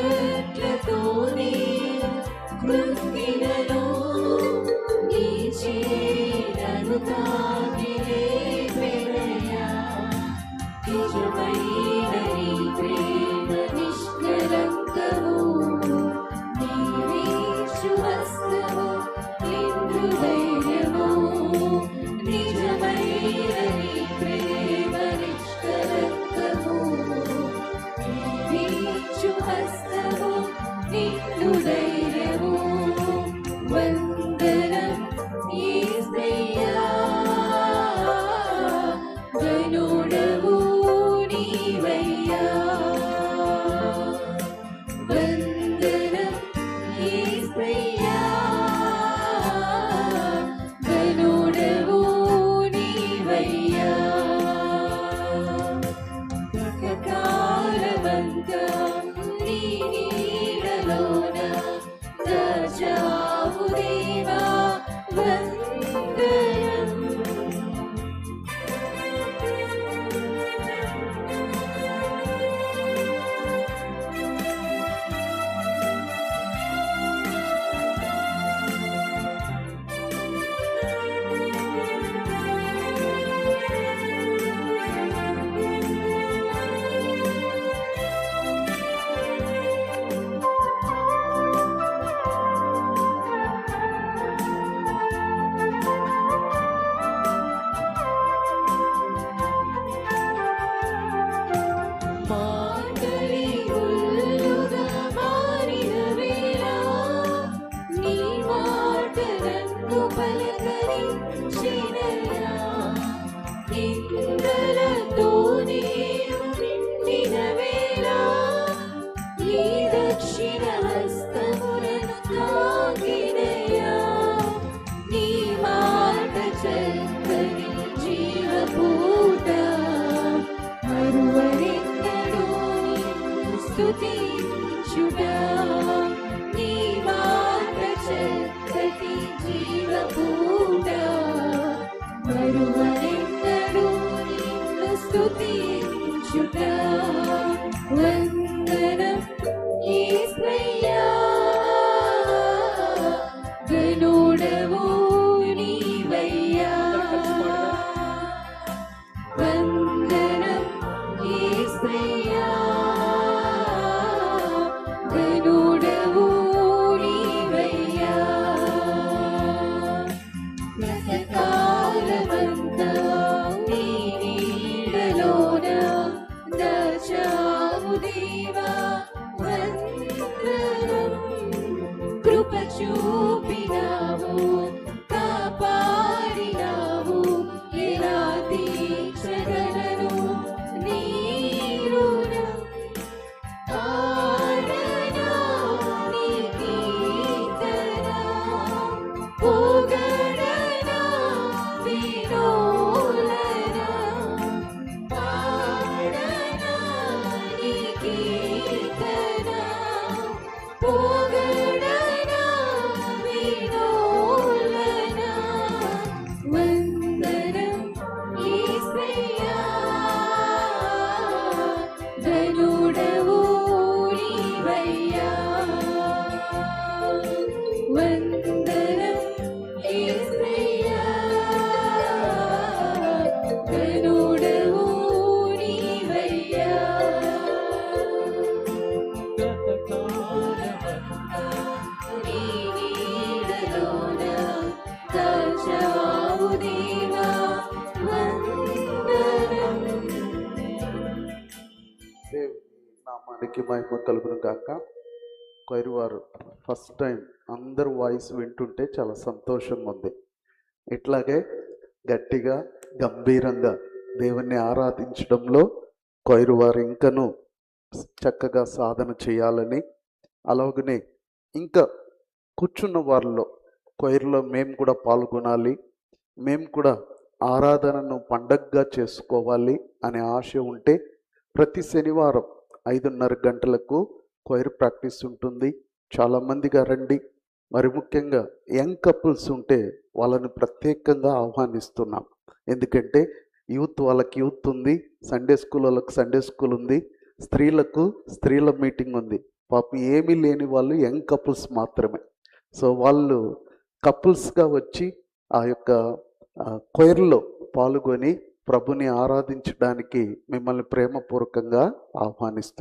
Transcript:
good. യേശു ഹസ്തവും നിന്നുധൈര്യവും വന്ദനം good. Thank you. మహిమ కలుగును గాక. కొయిరు వారు ఫస్ట్ టైం అందరు వాయిస్ వింటుంటే చాలా సంతోషంగా ఉంది ఇట్లాగే గట్టిగా గంభీరంగా దేవుణ్ణి ఆరాధించడంలో కొయిరు వారు ఇంకను చక్కగా సాధన చేయాలని అలాగనే ఇంకా కూర్చున్న వారిలో కొయిర్లో మేము కూడా పాల్గొనాలి మేము కూడా ఆరాధనను పండగగా చేసుకోవాలి అనే ఆశ ఉంటే ప్రతి శనివారం ఐదున్నర గంటలకు కొయిర్ ప్రాక్టీస్ ఉంటుంది. చాలామందిగా రండి. మరి ముఖ్యంగా యంగ్ కపుల్స్ ఉంటే వాళ్ళని ప్రత్యేకంగా ఆహ్వానిస్తున్నాం. ఎందుకంటే యూత్ వాళ్ళకి యూత్ ఉంది సండే స్కూల్ వాళ్ళకి సండే స్కూల్ ఉంది స్త్రీలకు స్త్రీల మీటింగ్ ఉంది. పాపం ఏమీ లేని వాళ్ళు యంగ్ కపుల్స్ మాత్రమే. సో వాళ్ళు కపుల్స్గా వచ్చి ఆ యొక్క కొయర్లో పాల్గొని ప్రభుని ఆరాధించడానికి మిమ్మల్ని ప్రేమపూర్వకంగా ఆహ్వానిస్తూ